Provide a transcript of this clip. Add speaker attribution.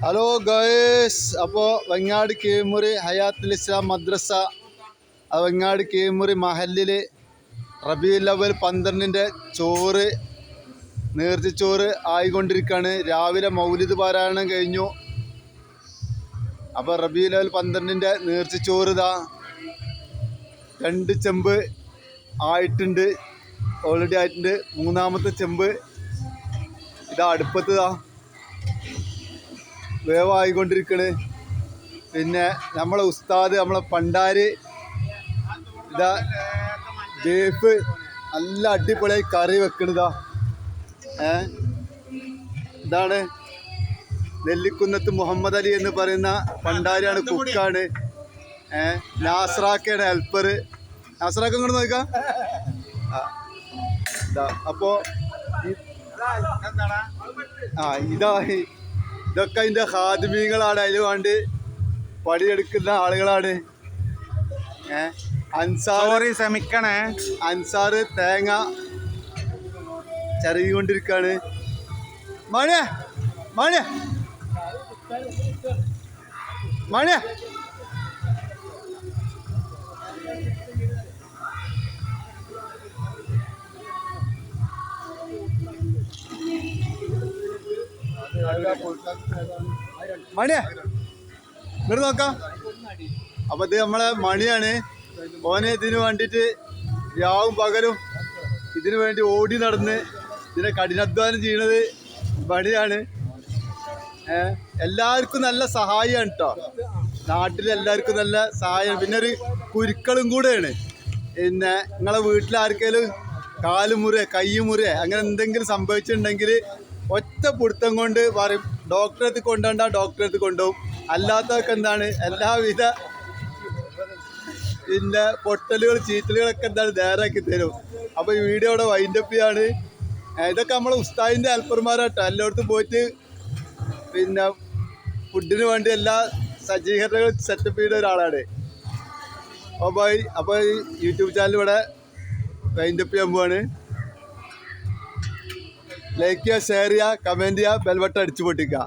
Speaker 1: Hello guys അപ്പോൾ വെങ്ങാട് കീഴ്മുറി ഹയാത്തുൽ ഇസ്ലാം മദ്രസ. വെങ്ങാട് കീഴ്മുറി മഹലിൽ റബി ലവൽ പന്ത്രണ്ടിന്റെ ചോറ് നേർച്ചച്ചോറ് ആയിക്കൊണ്ടിരിക്കുകയാണ് രാവിലെ മൗലിദ് പാരായണം കഴിഞ്ഞു. അപ്പോൾ റബി ലവൽ പന്ത്രണ്ടിന്റെ നേർച്ചച്ചോറ് ഇതാ. രണ്ട് ചെമ്പ് ആയിട്ടുണ്ട്. ഓൾറെഡി ആയിട്ടുണ്ട്. മൂന്നാമത്തെ ചെമ്പ് ഇതാ അടുപ്പത്തതാ വേവായിക്കൊണ്ടിരിക്കണ്. പിന്നെ നമ്മളെ ഉസ്താദ് നമ്മളെ പണ്ടാര് ഇതാ ബീഫ് നല്ല അടിപൊളിയായി കറി വെക്കണതാ ഏ? ഇതാണ് നെല്ലിക്കുന്നത്ത് മുഹമ്മദ് അലി എന്ന് പറയുന്ന പണ്ടാരിയാണ് കുക്കാണ്. ഏ? നാസ്രാക്കയാണ് ഹെൽപ്പർ നാസ്രാക്ക ഇങ്ങോട്ട് നോക്കാം. അപ്പോ ആ ഇതാ ഇതൊക്കെ അതിന്റെ ഹാദ്മീങ്ങളാണ്. അതിന് വേണ്ടി പണിയെടുക്കുന്ന ആളുകളാണ്. ഏ? അൻസാർ അൻസാറ് തേങ്ങ ചരുകിക്കൊണ്ടിരിക്കുകയാണ് മണിയ മണിയ. മണിയ. മണിയ? ഇങ്ങോട്ട് നോക്കാം. അപ്പൊ ഇത് നമ്മളെ മണിയാണ്. ഓനെ ഇതിന് വേണ്ടിട്ട് രാവും പകലും ഇതിനു വേണ്ടി ഓടി നടന്ന് ഇതിനെ കഠിനാധ്വാനം ചെയ്യണത് മണിയാണ്. എല്ലാവർക്കും നല്ല സഹായമാണ് കേട്ടോ നാട്ടിൽ എല്ലാവർക്കും നല്ല സഹായം പിന്നെ ഒരു കുരുക്കളും കൂടെയാണ്. പിന്നെ നിങ്ങളെ വീട്ടിലാർക്കേലും കാൽ മുറിയ കൈ അങ്ങനെ എന്തെങ്കിലും സംഭവിച്ചിട്ടുണ്ടെങ്കിൽ ഒറ്റ പിടുത്തം കൊണ്ട് പറയും ഡോക്ടറെ കൊണ്ടുവണ്ട ഡോക്ടറെ കൊണ്ടുപോകും. അല്ലാത്തതൊക്കെ എന്താണ്? എല്ലാവിധ പിന്നെ പൊട്ടലുകൾ ചീറ്റലുകളൊക്കെ എന്താണ് നേരാക്കി തരും. അപ്പോൾ ഈ വീഡിയോ ഇവിടെ വൈൻഡപ്പ് ചെയ്യാണ്. ഇതൊക്കെ നമ്മളെ ഉസ്താദിന്റെ ഹെൽപ്പർമാരാട്ടോ. എല്ലായിടത്തും പോയിട്ട് പിന്നെ ഫുഡിന് വേണ്ടി എല്ലാ സജ്ജീകരണങ്ങളും സെറ്റപ്പ് ചെയ്ത ഒരാളാണ്. അപ്പോൾ അപ്പോൾ യൂട്യൂബ് ചാനൽ ഇവിടെ വൈൻഡപ്പ് ചെയ്യാൻ പോവാണ്. ലൈക്ക് ചെയ്യുക ഷെയർ ചെയ്യുക കമന്റ് ചെയ്യുക ബെൽബട്ടൺ അടിച്ചു പൊട്ടിക്കുക.